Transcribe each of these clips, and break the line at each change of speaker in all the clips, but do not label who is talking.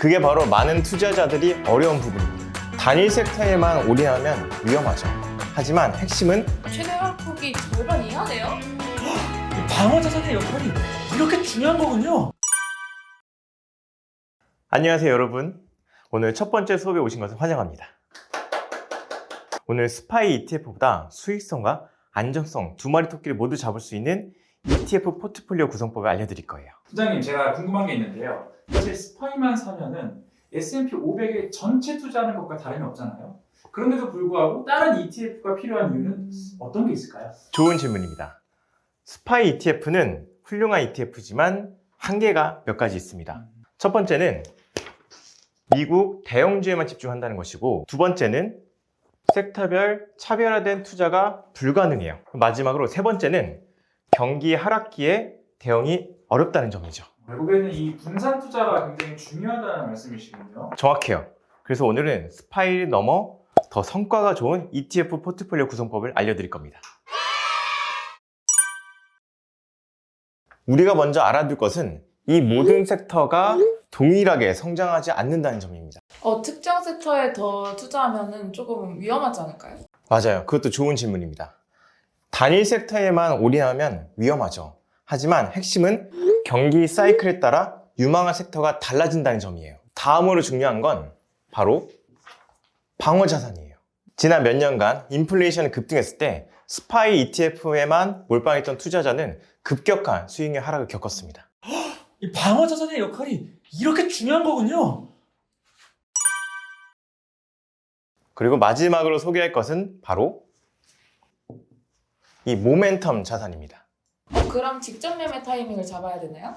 그게 바로 많은 투자자들이 어려운 부분입니다. 단일 섹터에만 올인하면 위험하죠. 하지만 핵심은
최대 하락폭이 절반 이하네요?
이 방어 자산의 역할이 이렇게 중요한 거군요.
안녕하세요 여러분 오늘 첫 번째 수업에 오신 것을 환영합니다 오늘 스파이 ETF보다 수익성과 안정성 두 마리 토끼를 모두 잡을 수 있는 ETF 포트폴리오 구성법을 알려드릴 거예요
부장님 제가 궁금한 게 있는데요. 사실 스파이만 사면은 S&P 500에 전체 투자하는 것과 다름이 없잖아요. 그런데도 불구하고 다른 ETF가 필요한 이유는 어떤 게 있을까요?
좋은 질문입니다 스파이 ETF는 훌륭한 ETF지만 한계가 몇 가지 있습니다 첫 번째는 미국 대형주에만 집중한다는 것이고 두 번째는 섹터별 차별화된 투자가 불가능해요. 마지막으로 세 번째는 경기 하락기에 대응이 어렵다는 점이죠.
결국에는 이 분산 투자가 굉장히 중요하다는 말씀이시군요.
정확해요. 그래서 오늘은 스파이를 넘어 더 성과가 좋은 ETF 포트폴리오 구성법을 알려드릴 겁니다. 우리가 먼저 알아둘 것은 이 모든 섹터가 동일하게 성장하지 않는다는 점입니다.
어, 특정 섹터에 더 투자하면 조금 위험하지 않을까요?
맞아요. 그것도 좋은 질문입니다. 단일 섹터에만 올인하면 위험하죠. 하지만 핵심은 경기 사이클에 따라 유망한 섹터가 달라진다는 점이에요. 다음으로 중요한 건 바로 방어 자산이에요. 지난 몇 년간 인플레이션이 급등했을 때 스파이 ETF에만 몰빵했던 투자자는 급격한 수익률 하락을 겪었습니다.
이 방어 자산의 역할이 이렇게 중요한 거군요.
그리고 마지막으로 소개할 것은 바로 이 모멘텀 자산입니다.
어, 그럼 직접 매매 타이밍을 잡아야 되나요?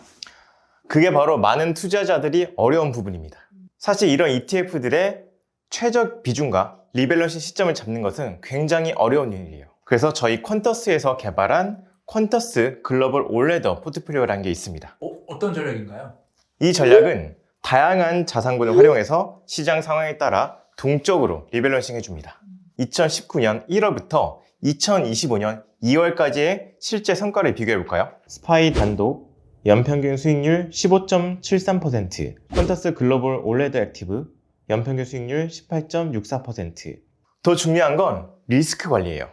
그게 바로 많은 투자자들이 어려운 부분입니다. 사실 이런 ETF들의 최적 비중과 리밸런싱 시점을 잡는 것은 굉장히 어려운 일이에요. 그래서 저희 퀀터스에서 개발한 퀀터스 글로벌 올레더 포트폴리오라는 게 있습니다.
어, 어떤 전략인가요?
이 전략은 다양한 자산군을 활용해서 시장 상황에 따라 동적으로 리밸런싱 해줍니다. 2019년 1월부터 2025년 2월까지의 실제 성과를 비교해 볼까요? 스파이 단독 연평균 수익률 15.73%, 퀀터스 글로벌 올레드 액티브 연평균 수익률 18.64%. 더 중요한 건 리스크 관리예요.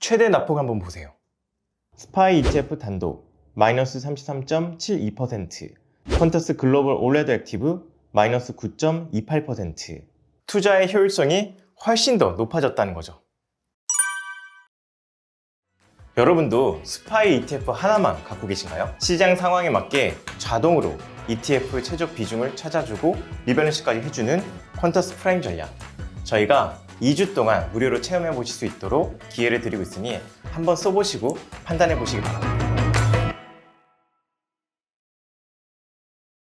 최대 납폭 한번 보세요. 스파이 ETF 단독 마이너스 33.72%, 퀀터스 글로벌 올레드 액티브 마이너스 9.28%. 투자의 효율성이 훨씬 더 높아졌다는 거죠. 여러분도 스파이 ETF 하나만 갖고 계신가요? 시장 상황에 맞게 자동으로 ETF 최적 비중을 찾아주고 리밸런스까지 해주는 퀀터스 프라임 전략. 저희가 2주 동안 무료로 체험해 보실 수 있도록 기회를 드리고 있으니 한번 써보시고 판단해 보시기 바랍니다.